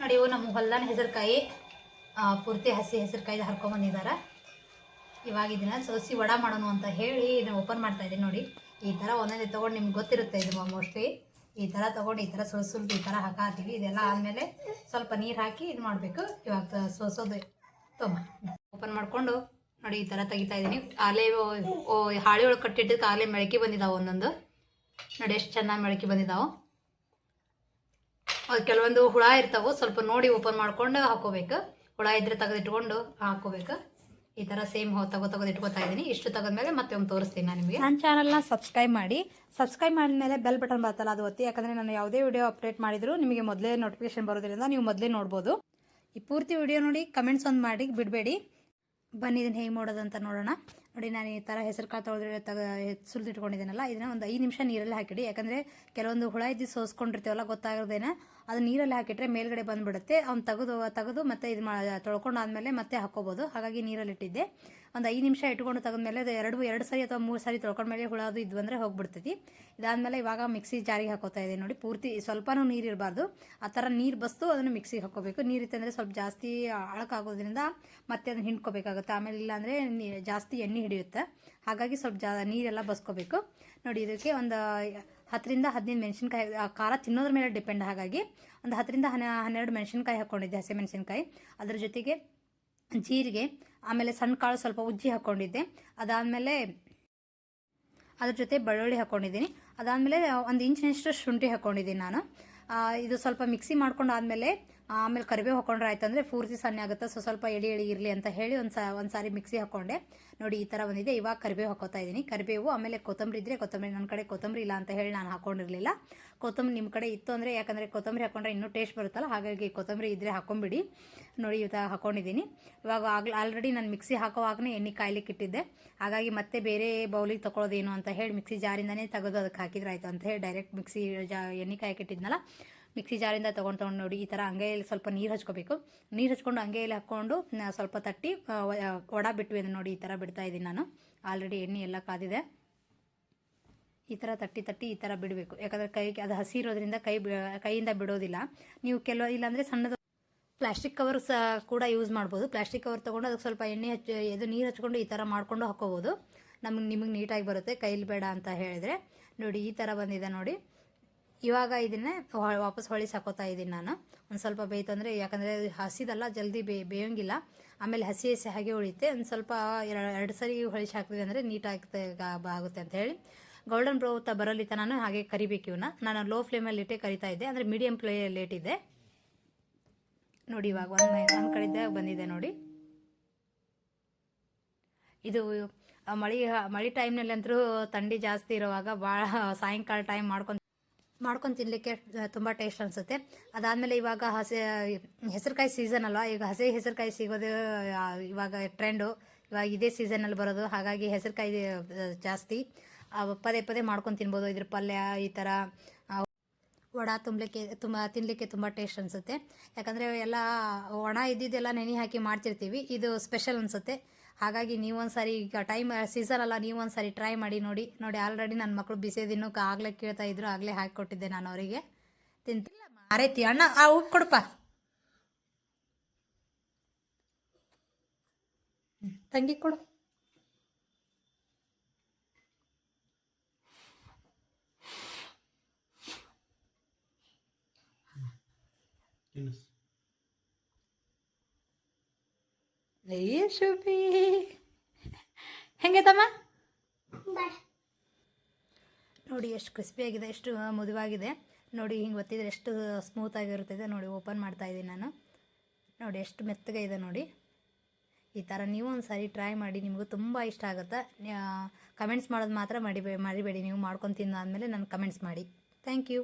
ನೋಡಿ, ಇವು ನಮ್ಮ ಹೊಲ್ದಾನ ಹೆಸರುಕಾಯಿ ಪೂರ್ತಿ ಹಸಿ ಹೆಸರುಕಾಯಿ ಹರ್ಕೊಂಬಂದಿದ್ದಾರೆ ಇವಾಗ ಇದನ್ನ ಸೋಸಿ ವಡ ಮಾಡೋಣ ಅಂತ ಹೇಳಿ ಇದನ್ನ ಓಪನ್ ಮಾಡ್ತಾ ಇದ್ದೀನಿ ನೋಡಿ. ಈ ಥರ ಒಂದೊಂದೇ ತೊಗೊಂಡು ನಿಮ್ಗೆ ಗೊತ್ತಿರುತ್ತೆ ಇದು ಮೋಸ್ಟ್ಲಿ ಈ ಥರ ತೊಗೊಂಡು ಈ ಥರ ಸೋಸು ಈ ಥರ ಹಾಕಾತೀವಿ. ಇದೆಲ್ಲ ಆದಮೇಲೆ ಸ್ವಲ್ಪ ನೀರು ಹಾಕಿ ಇದು ಮಾಡಬೇಕು. ಇವಾಗ ಸೋಸೋದು ತೊಂಬ ಓಪನ್ ಮಾಡಿಕೊಂಡು ನೋಡಿ ಈ ಥರ ತೆಗಿತಾ ಇದ್ದೀನಿ. ಆಲೆ ಹಾಳೆ ಒಳಗೆ ಕಟ್ಟಿಟ್ಟಿದ್ದು ಆಲೆ ಮೊಳಕೆ ಬಂದಿದ್ದಾವೆ ಒಂದೊಂದು. ನೋಡಿ, ಎಷ್ಟು ಚೆನ್ನಾಗಿ ಮೊಳಕೆ ಬಂದಿದ್ದಾವೆ ಕೆಲವೊಂದು ಹುಳ ಇರ್ತಾವೆ, ಸ್ವಲ್ಪ ನೋಡಿ ಓಪನ್ ಮಾಡ್ಕೊಂಡು ಹಾಕೋಬೇಕು. ಹುಳ ಇದ್ರೆ ತೆಗೆದಿಟ್ಕೊಂಡು ಹಾಕೋಬೇಕು. ಈ ಥರ ಸೇಮ್ ತಗೋ ತಗೋದು ಇಟ್ಕೊತಾ ಇದ್ದೀನಿ ಇಷ್ಟು ತಗೊಂಡ್ಮೇಲೆ ಮತ್ತೆ ಒಂದು ತೋರಿಸ್ತೀನಿ ನಾನು ನಿಮಗೆ. ನನ್ನ ಚಾನಲ್ನ ಸಬ್ಸ್ಕ್ರೈಬ್ ಮಾಡಿ. ಸಬ್ಸ್ಕ್ರೈಬ್ ಮಾಡಿದ್ಮೇಲೆ ಬೆಲ್ ಬಟನ್ ಬರ್ತಲ್ಲ ಅದು ಒತ್ತಿ. ಯಾಕಂದರೆ ನಾನು ಯಾವುದೇ ವಿಡಿಯೋ ಅಪ್ಡೇಟ್ ಮಾಡಿದ್ರು ನಿಮಗೆ ಮೊದಲೇ ನೋಟಿಫಿಕೇಶನ್ ಬರೋದ್ರಿಂದ ನೀವು ಮೊದಲೇ ನೋಡ್ಬೋದು. ಈ ಪೂರ್ತಿ ವಿಡಿಯೋ ನೋಡಿ ಕಮೆಂಟ್ಸ್ ಒಂದು ಮಾಡಿ, ಬಿಡಬೇಡಿ. ಬನ್ನಿ ಇದನ್ನು ಹೇಗೆ ಮಾಡೋದು ಅಂತ ನೋಡೋಣ. ನೋಡಿ, ನಾನು ಈ ಥರ ಹೆಸರು ಕಾಳು ತೊಳೆದ್ರೆ ತಗ ಸುಲಿದಿಟ್ಕೊಂಡಿದ್ದೀನಲ್ಲ, ಇದನ್ನ ಒಂದು ಐದು ನಿಮಿಷ ನೀರಲ್ಲಿ ಹಾಕಿಡಿ. ಯಾಕಂದರೆ ಕೆಲವೊಂದು ಹುಳ ಇದ್ದು ಸೋಸ್ಕೊಂಡಿರ್ತೀವಲ್ಲ, ಗೊತ್ತಾಗೋದೇನ, ಅದು ನೀರಲ್ಲಿ ಹಾಕಿಟ್ರೆ ಮೇಲ್ಗಡೆ ಬಂದುಬಿಡುತ್ತೆ. ಅವ್ನು ತೆಗೆದು ತೆಗೆದು ಮತ್ತೆ ಇದು ಮಾ, ತೊಳ್ಕೊಂಡಾದ್ಮೇಲೆ ಮತ್ತೆ ಹಾಕ್ಕೋಬೋದು. ಹಾಗಾಗಿ ನೀರಲ್ಲಿ ಇಟ್ಟಿದ್ದೆ ಒಂದು ಐದು ನಿಮಿಷ ಇಟ್ಕೊಂಡು ತೆಗೆದ್ಮೇಲೆ ಅದು ಎರಡು ಎರಡು ಸರಿ ಅಥವಾ ಮೂರು ಸರಿ ತೊಳ್ಕೊಂಡ್ಮೇಲೆ ಹುಳ ಅದು ಇದ್ವು ಅಂದರೆ ಹೋಗ್ಬಿಡ್ತೈತಿ. ಇದಾದಮೇಲೆ ಇವಾಗ ಮಿಕ್ಸಿ ಜಾರಿಗೆ ಹಾಕೋತಾ ಇದೆ ನೋಡಿ, ಪೂರ್ತಿ ಸ್ವಲ್ಪನೂ ನೀರು ಇರಬಾರ್ದು. ಆ ಥರ ನೀರು ಬಸ್ತು ಅದನ್ನು ಮಿಕ್ಸಿಗೆ ಹಾಕೋಬೇಕು. ನೀರು ಇತ್ತಂದರೆ ಸ್ವಲ್ಪ ಜಾಸ್ತಿ ಆಳಕ್ಕಾಗೋದ್ರಿಂದ ಮತ್ತೆ ಅದನ್ನು ಹಿಂಡ್ಕೋಬೇಕಾಗುತ್ತೆ. ಆಮೇಲೆ ಇಲ್ಲಾಂದರೆ ಜಾಸ್ತಿ ಎಣ್ಣೆ ಹಿಡಿಯುತ್ತೆ. ಹಾಗಾಗಿ ಸ್ವಲ್ಪ ಜಾ, ನೀರೆಲ್ಲ ಬಸ್ಕೋಬೇಕು. ನೋಡಿ, ಇದಕ್ಕೆ ಒಂದು ಹತ್ತರಿಂದ ಹದಿನೈದು ಮೆಣಸಿನ್ಕಾಯಿ, ಆ ಖಾರ ತಿನ್ನೋದ್ರ ಮೇಲೆ ಡಿಪೆಂಡ್ ಹಾಗಾಗಿ ಒಂದು ಹತ್ತರಿಂದ ಹನ್ನೆ, ಹನ್ನೆರಡು ಮೆಣಸಿನ್ಕಾಯಿ ಹಾಕ್ಕೊಂಡಿದ್ದೆ ಹಸಿ ಮೆಣಸಿನ್ಕಾಯಿ. ಅದ್ರ ಜೊತೆಗೆ ಜೀರಿಗೆ, ಆಮೇಲೆ ಸಣ್ಣ ಕಾಳು ಸ್ವಲ್ಪ ಉಜ್ಜಿ ಹಾಕ್ಕೊಂಡಿದ್ದೆ ಅದಾದಮೇಲೆ ಅದ್ರ ಜೊತೆ ಬೆಳ್ಳುಳ್ಳಿ ಹಾಕ್ಕೊಂಡಿದ್ದೀನಿ ಅದಾದಮೇಲೆ ಒಂದು ಇಂಚಿನಷ್ಟು ಶುಂಠಿ ಹಾಕ್ಕೊಂಡಿದ್ದೀನಿ ನಾನು. ಇದು ಸ್ವಲ್ಪ ಮಿಕ್ಸಿ ಮಾಡ್ಕೊಂಡು ಆದಮೇಲೆ ಆಮೇಲೆ ಕರಿಬೇವು ಹಾಕೊಂಡ್ರೆ ಆಯ್ತು ಅಂದರೆ ಪೂರ್ತಿ ಸಣ್ಣ ಆಗುತ್ತೆ. ಸೊ, ಸ್ವಲ್ಪ ಎಳಿ ಎಳಿ ಇರಲಿ ಅಂತ ಹೇಳಿ ಒಂದು ಸ, ಒಂದು ಸಾರಿ ಮಿಕ್ಸಿ ಹಾಕ್ಕೊಂಡೆ ನೋಡಿ, ಈ ಥರ ಬಂದಿದೆ. ಇವಾಗ ಕರಿಬೇವು ಹಾಕೋತಾ ಇದ್ದೀನಿ ಕರಿಬೇವು, ಆಮೇಲೆ ಕೊತ್ತಂಬರಿ ಇದ್ದರೆ ಕೊತ್ತಂಬರಿ ನನ್ನ ಕಡೆ ಕೊತ್ತಂಬರಿ ಇಲ್ಲ ಅಂತ ಹೇಳಿ ನಾನು ಹಾಕೊಂಡಿರಲಿಲ್ಲ. ಕೊತ್ತಂಬರಿ ನಿಮ್ಮ ಕಡೆ ಇತ್ತು ಅಂದರೆ, ಯಾಕಂದರೆ ಕೊತ್ತಂಬರಿ ಹಾಕೊಂಡ್ರೆ ಇನ್ನೂ ಟೇಸ್ಟ್ ಬರುತ್ತಲ್ಲ, ಹಾಗಾಗಿ ಕೊತ್ತಂಬರಿ ಇದ್ದರೆ ಹಾಕೊಂಬಿಡಿ. ನೋಡಿ ಇವತ್ತು ಹಾಕೊಂಡಿದ್ದೀನಿ ಇವಾಗ ಆಗ್ಲ, ಆಲ್ರೆಡಿ ನಾನು ಮಿಕ್ಸಿ ಹಾಕೋವಾಗನೇ ಎಣ್ಣೆ ಕಾಯ್ಲಿಕ್ಕೆ ಇಟ್ಟಿದ್ದೆ. ಹಾಗಾಗಿ ಮತ್ತೆ ಬೇರೆ ಬೌಲಿಗೆ ತೊಗೊಳೋದೇನು ಅಂತ ಹೇಳಿ ಮಿಕ್ಸಿ ಜಾರಿಂದನೇ ತೆಗೆದು ಅದಕ್ಕೆ ಹಾಕಿದ್ರೆ ಆಯಿತು ಅಂತ ಹೇಳಿ ಡೈರೆಕ್ಟ್ ಮಿಕ್ಸಿ ಜಾ, ಎಣ್ಣೆ ಕಾಯಕ್ಕೆ ಇಟ್ಟಿದ್ನಲ್ಲ ಮಿಕ್ಸಿ ಜಾರಿಂದ ತೊಗೊಂಡು ತೊಗೊಂಡು ನೋಡಿ ಈ ಥರ ಅಂಗೈಯಲ್ಲಿ ಸ್ವಲ್ಪ ನೀರು ಹಚ್ಕೋಬೇಕು. ನೀರು ಹಚ್ಕೊಂಡು ಅಂಗೈಯಲ್ಲಿ ಹಾಕ್ಕೊಂಡು ಸ್ವಲ್ಪ ತಟ್ಟಿ ಒಡ ಬಿಟ್ವಿ ಅಂದರೆ ನೋಡಿ ಈ ಥರ ಬಿಡ್ತಾ ಇದ್ದೀನಿ ನಾನು. ಆಲ್ರೆಡಿ ಎಣ್ಣೆ ಎಲ್ಲ ಕಾದಿದೆ. ಈ ಥರ ತಟ್ಟಿ ತಟ್ಟಿ ಈ ಥರ ಬಿಡಬೇಕು. ಯಾಕಂದರೆ ಕೈಗೆ ಅದು ಹಸಿ ಇರೋದ್ರಿಂದ ಕೈ ಕೈಯಿಂದ ಬಿಡೋದಿಲ್ಲ. ನೀವು ಕೆಲವು, ಇಲ್ಲಾಂದರೆ ಸಣ್ಣದು ಪ್ಲಾಸ್ಟಿಕ್ ಕವರ್ ಸಹ ಕೂಡ ಯೂಸ್ ಮಾಡ್ಬೋದು. ಪ್ಲಾಸ್ಟಿಕ್ ಕವರ್ ತೊಗೊಂಡು ಅದಕ್ಕೆ ಸ್ವಲ್ಪ ಎಣ್ಣೆ ಹಚ್ಚಿ ಇದು ನೀರು ಹಚ್ಕೊಂಡು ಈ ಥರ ಮಾಡಿಕೊಂಡು ಹಾಕ್ಕೋಬೋದು ನಮಗೆ, ನಿಮಗೆ ನೀಟಾಗಿ ಬರುತ್ತೆ. ಕೈಲಿ ಬೇಡ ಅಂತ ಹೇಳಿದರೆ. ನೋಡಿ ಈ ಥರ ಬಂದಿದೆ ನೋಡಿ. ಇವಾಗ ಇದನ್ನೇ ವಾಪಸ್ ಹೊಳಿಸಿ ಹಾಕೋತಾ ಇದ್ದೀನಿ ನಾನು. ಒಂದು ಸ್ವಲ್ಪ ಬೇಯ್ತು ಅಂದರೆ ಯಾಕಂದರೆ ಹಸಿದಲ್ಲ, ಜಲ್ದಿ ಬೇ, ಬೇಯೋಂಗಿಲ್ಲ. ಆಮೇಲೆ ಹಸಿ ಹಸಿ ಹಾಗೆ ಉಳಿಯುತ್ತೆ. ಒಂದು ಸ್ವಲ್ಪ ಎರಡು ಎರಡು ಸರಿ ಹೊಳಿಸಿ ಹಾಕ್ತೀವಿ ಅಂದರೆ ನೀಟಾಗಿ ಆಗುತ್ತೆ ಅಂತ ಹೇಳಿ. ಗೋಲ್ಡನ್ ಬ್ರೌ ಬರೋಲಿತ್ತ ಬರಲಿ ನಾನು ಹಾಗೆ ಕರಿಬೇಕು ಇವನ್ನ ನಾನು ಲೋ ಫ್ಲೇಮಲ್ಲಿ ಇಟ್ಟೆ ಕರಿತಾ ಇದ್ದೆ. ಅಂದರೆ ಮೀಡಿಯಮ್ ಫ್ಲೇಮಲ್ಲಿ ಇಟ್ಟಿದ್ದೆ. ನೋಡಿ ಇವಾಗ ಒಂದು ಒಂದು ಕಡೆಯಿಂದ ಬಂದಿದೆ ನೋಡಿ. ಇದು ಮಳೆ ಮಳೆ ಟೈಮ್ನಲ್ಲಿ ಅಂತರೂ ಥಂಡಿ ಜಾಸ್ತಿ ಇರುವಾಗ ಭಾಳ ಸಾಯಂಕಾಲ ಟೈಮ್ ಮಾಡ್ಕೊಂಡು ಮಾಡ್ಕೊಂಡು ತಿನ್ನಲಿಕ್ಕೆ ತುಂಬ ಟೇಸ್ಟ್ ಅನಿಸುತ್ತೆ. ಅದಾದಮೇಲೆ ಇವಾಗ ಹಸಿ ಹೆಸರುಕಾಯಿ ಸೀಸನ್ ಅಲ್ವಾ? ಈಗ ಹಸಿ ಹೆಸರುಕಾಯಿ ಸಿಗೋದು ಇವಾಗ ಟ್ರೆಂಡು ಇವಾಗ ಇದೇ ಸೀಸನಲ್ಲಿ ಬರೋದು. ಹಾಗಾಗಿ ಹೆಸರುಕಾಯಿ ಜಾಸ್ತಿ. ಪದೇ ಪದೇ ಮಾಡ್ಕೊಂಡು ತಿನ್ಬೋದು. ಇದ್ರ ಪಲ್ಯ, ಈ ಥರ ವಡ ತುಂಬಲಿಕ್ಕೆ, ತುಂಬ ತಿನ್ನಲಿಕ್ಕೆ ತುಂಬ ಟೇಸ್ಟ್ ಅನಿಸುತ್ತೆ. ಯಾಕಂದರೆ ಎಲ್ಲ ಒಣ ಇದ್ದಿದ್ದೆಲ್ಲ ನೆನೆ ಹಾಕಿ ಮಾಡ್ತಿರ್ತೀವಿ. ಇದು ಸ್ಪೆಷಲ್ ಅನಿಸುತ್ತೆ. ಹಾಗಾಗಿ ನೀವೊಂದ್ಸರಿ ಈಗ ಟೈಮ್ ಸೀಸನ್ ಅಲ್ಲ, ನೀವೊಂದ್ಸರಿ ಟ್ರೈ ಮಾಡಿ ನೋಡಿ ನೋಡಿ ಆಲ್ರೆಡಿ ನನ್ನ ಮಕ್ಕಳು ಬಿಸಿ ದಿನಕ್ಕೆ ಆಗಲೇ ಕೇಳ್ತಾ ಇದ್ರು, ಆಗಲೇ ಹಾಕಿಕೊಟ್ಟಿದ್ದೆ ನಾನು ಅವರಿಗೆ. ತಿಂತಿಲ್ಲ ಮಾರೈತಿ, ಅಣ್ಣ, ಆ, ಉಪ್ಪು ಕೊಡಪ್ಪ ತಂಗಿ ಕೊಡು. ತಿನ್ನಿಸ್. ಅಯ್ಯ ಶುಭಿ ಹೆಂಗೈತಮ್ಮ ನೋಡಿ ಎಷ್ಟು ಕ್ರಿಸ್ಪಿಯಾಗಿದೆ ಎಷ್ಟು ಮೃದುವಾಗಿದೆ ನೋಡಿ ಹಿಂಗೆ ಒತ್ತಿದ್ರೆ ಎಷ್ಟು ಸ್ಮೂತಾಗಿರುತ್ತದೆ ನೋಡಿ ಓಪನ್ ಮಾಡ್ತಾ ಇದ್ದೀನಿ ನಾನು. ನೋಡಿ ಎಷ್ಟು ಮೆತ್ತಗೆ ಇದೆ ನೋಡಿ. ಈ ಥರ ನೀವು ಒಂದು ಸಾರಿ ಟ್ರೈ ಮಾಡಿ ನಿಮಗೂ ತುಂಬ ಇಷ್ಟ ಆಗುತ್ತೆ? ಕಮೆಂಟ್ಸ್ ಮಾಡೋದು ಮಾತ್ರ ಮಡಿಬೇ ಮಾಡಿಬೇಡಿ ನೀವು ಮಾಡ್ಕೊಂಡು ಆದಮೇಲೆ ನಾನು ಕಮೆಂಟ್ಸ್ ಮಾಡಿ. Thank you